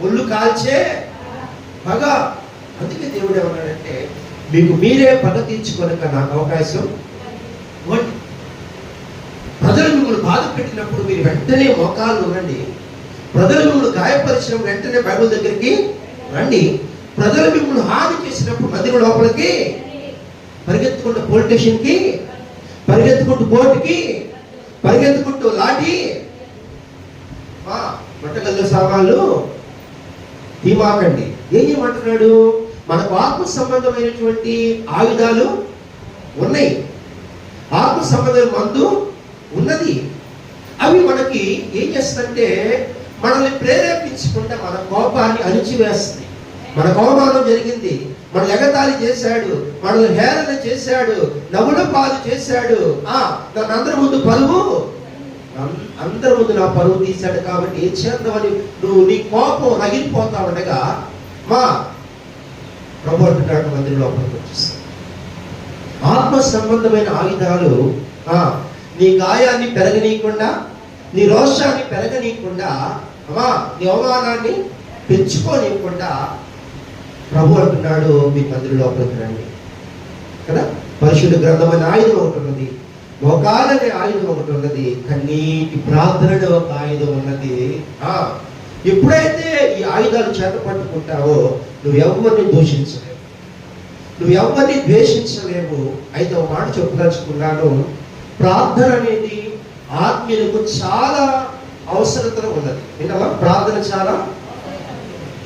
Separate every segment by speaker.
Speaker 1: ఒళ్ళు కాల్చే పగ అందుకే దేవుడు ఏమన్నాడంటే మీకు మీరే పగ తీర్చుకొనక నాకు అవకాశం ఇవ్వండి. ప్రజలు మిమ్మల్ని బాధ పెట్టినప్పుడు మీరు వెంటనే మోకాలు ఉండండి ప్రజలు మిమ్మల్ని గాయపరిచిన వెంటనే బైబిల్ దగ్గరికి రండి. ప్రజలు మిమ్మల్ని హాని చేసినప్పుడు మందిరం లోపలికి పరిగెత్తుకుంటూ పోలీస్ స్టేషన్కి పరిగెత్తుకుంటూ కోర్టుకి పరిగెత్తుకుంటూ లాఠీ ఆ, వంటగదిలో సామాన్లు తీమాకండి ఏం చేయమంటున్నాడు మనకు ఆత్మ సంబంధమైనటువంటి ఆయుధాలు ఉన్నాయి. ఆత్మ సంబంధం మందు ఉన్నది. అవి మనకి ఏం చేస్తుందంటే మనల్ని ప్రేరేపించకుండా మన కోపాన్ని అణిచివేస్తుంది మన అవమానం జరిగింది. మన ఎగతాళి చేశాడు. మనల్ని హేళన చేశాడు. నవ్వుల పాలు చేశాడు. ఆ నన్ను అందరి ముందు పలువు. అందరి ముందు నా పరువు తీశాడు కాబట్టి ఏం చేద్దామని నువ్వు నీ కోపం రగిలిపోతా ఉండగా మా ప్రభు అంటున్నాడు మందిరం లోపలికి వచ్చేస్తాడు ఆత్మ సంబంధమైన ఆయుధాలు నీ గాయాన్ని పెరగనీయకుండా నీ రోషాన్ని పెరగనీయకుండా అమ్మా నీ అవమానాన్ని పెంచుకోనీయకుండా ప్రభు అంటున్నాడు మీ మందిరం లోపలికి రండి. కదా? పరిశుద్ధ గ్రంథమైన ఆయుధం ఒకటి ఉంది మోకాలనే ఆయుధం ఒకటి ఉన్నది కన్నీటి ప్రార్థన ఒక ఆయుధం ఉన్నది. ఆ. ఎప్పుడైతే ఈ ఆయుధాలు చేత పట్టుకుంటావో నువ్వు ఎవరిని దూషించలేవు. నువ్వు ఎవరిని ద్వేషించలేవు. అయితే ఒక మాట చెప్పదలుచుకున్నాను ప్రార్థన అనేది ఆత్మీయులకు చాలా అవసరత ఉన్నది. విన్నావా? ప్రార్థన చాలా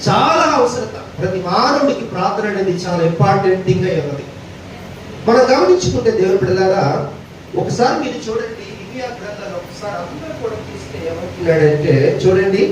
Speaker 1: చాలా అవసరత. ప్రతి మానవుడికి ప్రార్థన అనేది చాలా ఇంపార్టెంట్ థింగ్ అయి ఉన్నది. మనం గమనించుకుంటే దేవుని బిడ్డలారా ఒకసారి మీరు చూడండి ఇవియా గ్రంథాలు ఒకసారి అందరూ కూడా తీస్తే ఏమంటున్నాడంటే చూడండి